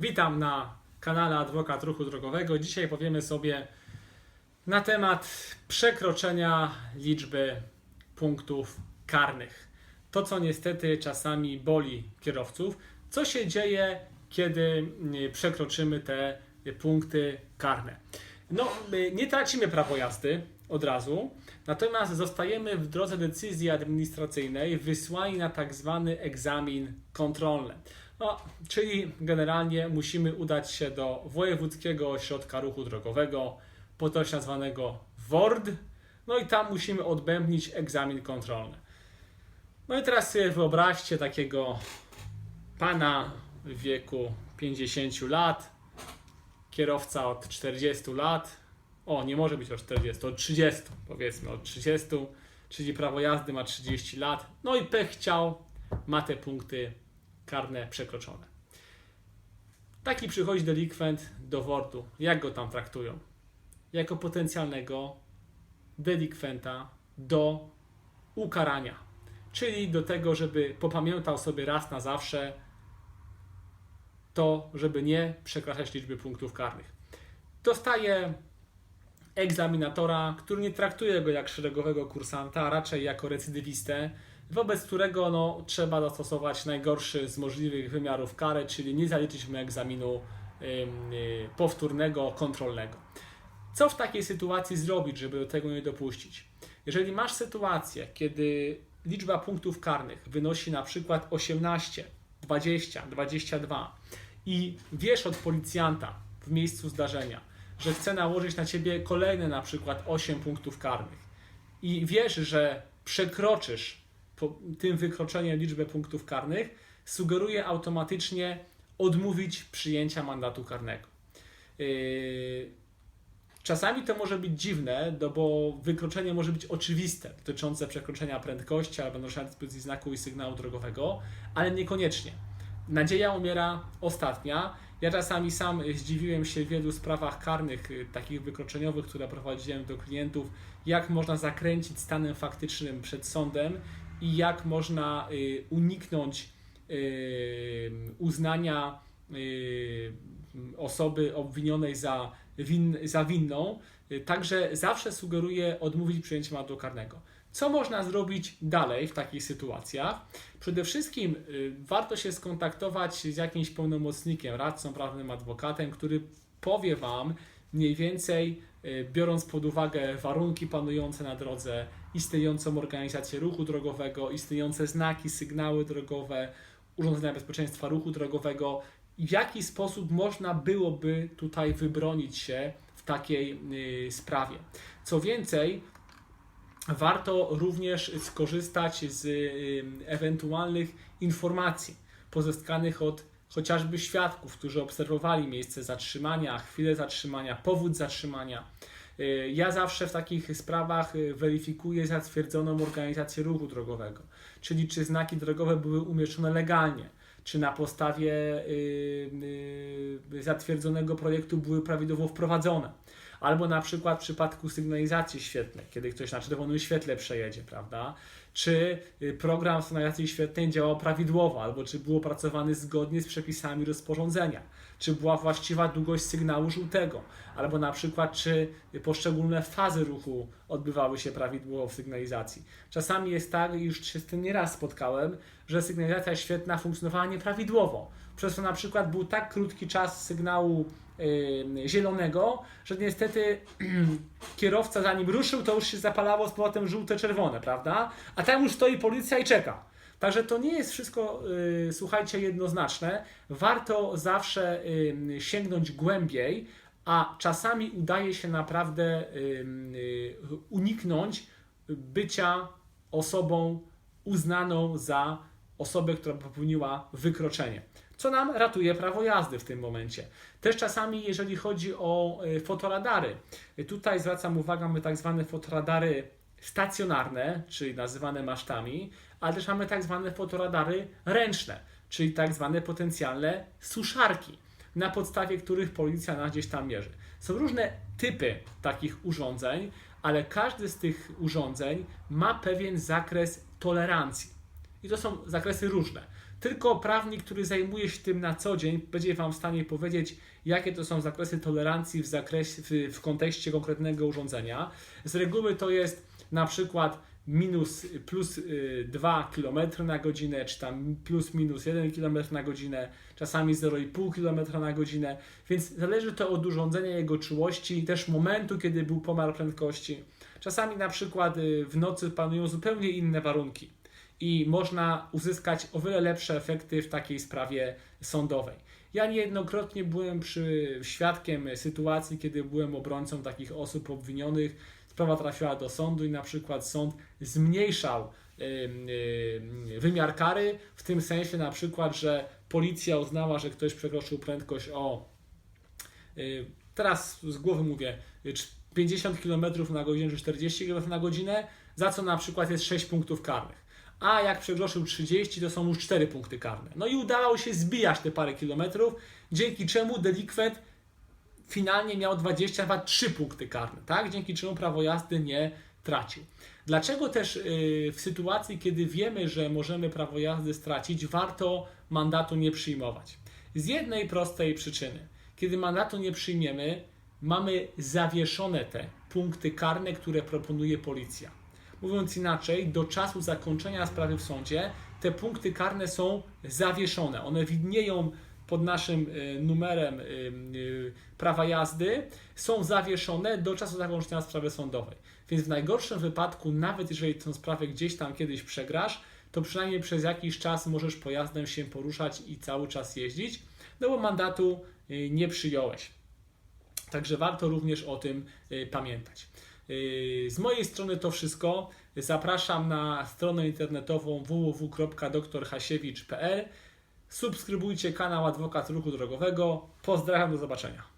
Witam na kanale Adwokat Ruchu Drogowego. Dzisiaj powiemy sobie na temat przekroczenia liczby punktów karnych. To, co niestety czasami boli kierowców. Co się dzieje, kiedy mm, przekroczymy te punkty karne? No, my nie tracimy prawo jazdy od razu, natomiast zostajemy w drodze decyzji administracyjnej wysłani na tak zwany egzamin kontrolny. No, czyli generalnie musimy udać się do Wojewódzkiego Ośrodka Ruchu Drogowego, potocznie nazwanego WORD, no i tam musimy odbębnić egzamin kontrolny. No i teraz sobie wyobraźcie takiego pana w wieku 50 lat, kierowca od 40 lat, o nie może być od 40, od 30 powiedzmy, od 30, czyli prawo jazdy ma 30 lat, no i pech chciał, ma te punkty karne przekroczone. Taki przychodzi delikwent do wordu. Jak go tam traktują? Jako potencjalnego delikwenta do ukarania. Czyli do tego, żeby popamiętał sobie raz na zawsze to, żeby nie przekraczać liczby punktów karnych. Dostaje egzaminatora, który nie traktuje go jak szeregowego kursanta, a raczej jako recydywistę, wobec którego no, trzeba zastosować najgorszy z możliwych wymiarów karę, czyli nie zaliczyć mu egzaminu y, powtórnego, kontrolnego. Co w takiej sytuacji zrobić, żeby do tego nie dopuścić? Jeżeli masz sytuację, kiedy liczba punktów karnych wynosi na przykład 18, 20, 22 i wiesz od policjanta w miejscu zdarzenia, że chce nałożyć na ciebie kolejne na przykład 8 punktów karnych i wiesz, że przekroczysz tym wykroczeniem liczbę punktów karnych, sugeruje automatycznie odmówić przyjęcia mandatu karnego. Yy, Czasami to może być dziwne, no bo wykroczenie może być oczywiste, dotyczące przekroczenia prędkości albo naruszenia dyspozycji znaku i sygnału drogowego, ale niekoniecznie. Nadzieja umiera ostatnia. Ja czasami sam zdziwiłem się w wielu sprawach karnych, y, takich wykroczeniowych, które prowadziłem do klientów, jak można zakręcić stanem faktycznym przed sądem i jak można y, uniknąć y, uznania y, osoby obwinionej za, win, za winną. Także zawsze sugeruję odmówić przyjęcia mandatu karnego. Co można zrobić dalej w takich sytuacjach? Przede wszystkim warto się skontaktować z jakimś pełnomocnikiem, radcą prawnym, adwokatem, który powie Wam mniej więcej, biorąc pod uwagę warunki panujące na drodze, istniejącą organizację ruchu drogowego, istniejące znaki, sygnały drogowe, urządzenia bezpieczeństwa ruchu drogowego, w jaki sposób można byłoby tutaj wybronić się w takiej y, sprawie. Co więcej, warto również skorzystać z y, ewentualnych informacji pozyskanych od chociażby świadków, którzy obserwowali miejsce zatrzymania, chwilę zatrzymania, powód zatrzymania. Y, Ja zawsze w takich sprawach y, weryfikuję zatwierdzoną organizację ruchu drogowego, czyli czy znaki drogowe były umieszczone legalnie, czy na podstawie y, zatwierdzonego projektu były prawidłowo wprowadzone. Albo na przykład w przypadku sygnalizacji świetlnej, kiedy ktoś na czerwonym świetle przejedzie, prawda? Czy y, program sygnalizacji świetlnej działał prawidłowo, albo czy był opracowany zgodnie z przepisami rozporządzenia, czy była właściwa długość sygnału żółtego, albo na przykład czy poszczególne fazy ruchu odbywały się prawidłowo w sygnalizacji. Czasami jest tak, i już się z tym nieraz spotkałem, że sygnalizacja świetna funkcjonowała nieprawidłowo, przez co na przykład był tak krótki czas sygnału yy, zielonego, że niestety kierowca zanim ruszył, to już się zapalało z powrotem żółte-czerwone, prawda? A tam już stoi policja i czeka. Także to nie jest wszystko, yy, słuchajcie, jednoznaczne. Warto zawsze yy, sięgnąć głębiej, a czasami udaje się naprawdę yy, uniknąć bycia osobą uznaną za osobę, która popełniła wykroczenie. Co nam ratuje prawo jazdy w tym momencie. Też czasami, jeżeli chodzi o y, fotoradary, y, tutaj zwracam uwagę, mamy tak zwane fotoradary stacjonarne, czyli nazywane masztami, ale też mamy tak zwane fotoradary ręczne, czyli tak zwane potencjalne suszarki, na podstawie których policja nas gdzieś tam mierzy. Są różne typy takich urządzeń, ale każdy z tych urządzeń ma pewien zakres tolerancji. I to są zakresy różne. Tylko prawnik, który zajmuje się tym na co dzień, będzie Wam w stanie powiedzieć, jakie to są zakresy tolerancji w, zakresie, w, w kontekście konkretnego urządzenia. Z reguły to jest na przykład minus plus y, 2 km na godzinę, czy tam plus minus 1 km na godzinę, czasami 0,5 km na godzinę, więc zależy to od urządzenia, jego czułości i też momentu, kiedy był pomiar prędkości. Czasami na przykład y, w nocy panują zupełnie inne warunki i można uzyskać o wiele lepsze efekty w takiej sprawie sądowej. Ja niejednokrotnie byłem przy, świadkiem sytuacji, kiedy byłem obrońcą takich osób obwinionych. Sprawa trafiła do sądu i na przykład sąd zmniejszał ym, ym, wymiar kary, w tym sensie na przykład, że policja uznała, że ktoś przekroczył prędkość o y, teraz z głowy mówię y, 50 km na godzinę czy 40 km na godzinę, za co na przykład jest 6 punktów karnych. A jak przekroczył 30, to są już 4 punkty karne. No i udało się zbijać te parę kilometrów, dzięki czemu delikwent finalnie miał 23 punkty karne, tak? Dzięki czemu prawo jazdy nie tracił. Dlaczego też yy, w sytuacji, kiedy wiemy, że możemy prawo jazdy stracić, warto mandatu nie przyjmować? Z jednej prostej przyczyny. Kiedy mandatu nie przyjmiemy, mamy zawieszone te punkty karne, które proponuje policja. Mówiąc inaczej, do czasu zakończenia sprawy w sądzie te punkty karne są zawieszone. One widnieją pod naszym y, numerem y, y, prawa jazdy, są zawieszone do czasu zakończenia sprawy sądowej. Więc w najgorszym wypadku, nawet jeżeli tę sprawę gdzieś tam kiedyś przegrasz, to przynajmniej przez jakiś czas możesz pojazdem się poruszać i cały czas jeździć, no bo mandatu nie przyjąłeś. Także warto również o tym pamiętać. Z mojej strony to wszystko. Zapraszam na stronę internetową www.drhasiewicz.pl. Subskrybujcie kanał Adwokat Ruchu Drogowego. Pozdrawiam, do zobaczenia.